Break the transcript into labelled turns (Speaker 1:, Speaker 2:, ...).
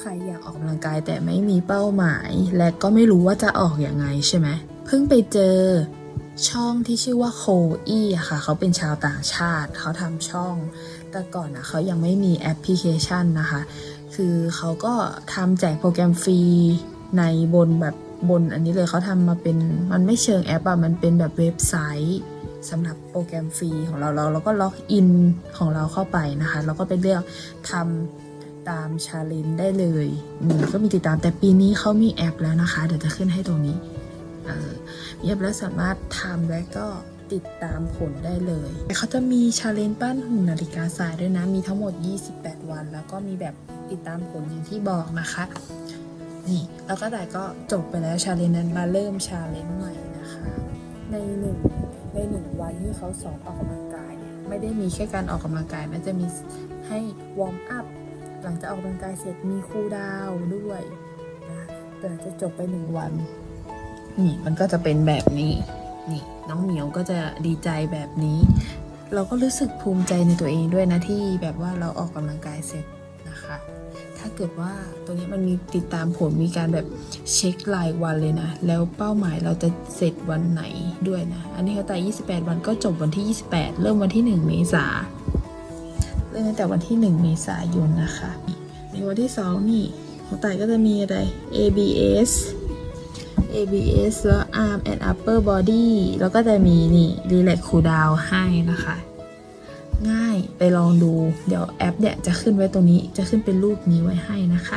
Speaker 1: ใครอยากออกกำลังกายแต่ไม่มีเป้าหมาย และก็ไม่รู้ว่าจะออกอยังไงใช่ไหมเพิ่งไปเจอช่องที่ชื่อว่าโคอี้ค่ะ เขาเป็นชาวต่างชาติ เขาทำช่อง แต่ก่อนนะเขายังไม่มีแอปพลิเคชันนะคะ คือเขาก็ทำแจกโปรแกรมฟรีในบนแบบบนอันนี้เลยเขาทำมาเป็นมันไม่เชิงแอปอะมันเป็นแบบเว็บไซต์สำหรับโปรแกรมฟรีของเราเราเราก็ล็อกอินของเราเข้าไปนะคะแล้วก็ไปเลือกทำ ตามชาเลนได้เลยก็มีติดตามแต่ปีนี้เขามีแอปแล้วนะคะ เดี๋ยวจะขึ้นให้ตรงนี้มีแอปแล้วสามารถทำและก็ติดตามผลได้เลยเขาจะมีชาเลนจ์ปั้นหุ่นนาฬิกาทรายด้วยนะ มีทั้งหมด 28 วัน แล้วก็มีแบบติดตามผลอย่างที่บอกนะคะ นี่ แล้วก็แต่ก็จบไปแล้วชาเลนจ์นั้นมาเริ่มชาเลนจ์ใหม่นะคะ ในหนึ่งในหนึ่งวันที่เขาสอนออกกำลังกายเนี่ย ไม่ได้มีแค่การออกกำลังกายนะจะมีให้วอร์มอัพ หลังจากออกกำลังกายเสร็จมีคูลดาวด้วยนะแต่จะจบไปหนึ่งวัน นี่มันก็จะเป็นแบบนี้ นี่น้องเหมียวก็จะดีใจแบบนี้ เราก็รู้สึกภูมิใจในตัวเองด้วยนะที่แบบว่าเราออกกำลังกายเสร็จนะคะ ถ้าเกิดว่าตรงนี้มันมีติดตามผลมีการแบบเช็ครายวันเลยนะ แล้วเป้าหมายเราจะเสร็จวันไหนด้วยนะ อันนี้เขาแต่ 28 วันก็จบวันที่ 28 เริ่มวันที่ 1 เมษา เริ่มตั้งแต่วันที่ 1 เมษายนนะคะ ในวันที่ 2 นี่ของไต่ก็จะมีอะไร ABS ABS แล้ว Arm and Upper Body แล้วก็จะมีนี่ Relax Cool Down ให้นะคะ ง่ายไปลองดู เดี๋ยวแอปเนี่ยจะขึ้นไว้ตรงนี้ จะขึ้นเป็นรูปนี้ไว้ให้นะคะ